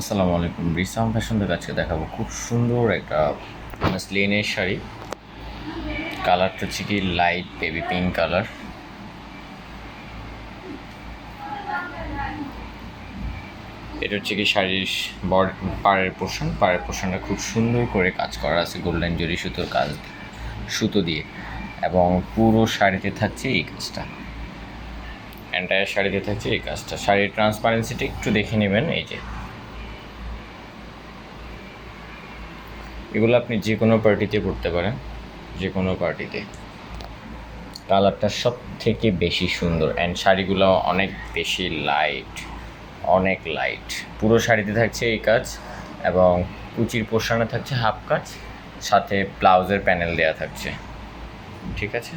আসসালামু আলাইকুম রিসাম ফ্যাশন থেকে আজকে দেখাবো খুব সুন্দর একটা স্লেনের শাড়ি। কালারটা হচ্ছে কি লাইট বেবি পিঙ্ক কালার এটা হচ্ছে কি শাড়ির বর পাড়ের পোর্শন পাড়ের পোর্শনটা খুব সুন্দর করে কাজ করা আছে গোল্ডেন জরি সুতোর কাজ সুতো দিয়ে। এবং পুরো শাড়িতে থাকছে এই কাজটা। এন্টায়ার শাড়িতে থাকছে এই কাজটা। শাড়ির ট্রান্সপারেন্সিটা একটু দেখে নেবেন, এই যে। এগুলো আপনি যে কোনো পার্টিতে করতে পারেন, যে কোনো পার্টিতে। কালারটা সব থেকে বেশি সুন্দর অ্যান্ড শাড়িগুলো অনেক বেশি লাইট অনেক লাইট পুরো শাড়িতে থাকছে এই কাজ এবং কুচির পোর্শনে থাকছে হাফ কাজ, সাথে ব্লাউজের প্যানেল দেওয়া থাকছে। ঠিক আছে?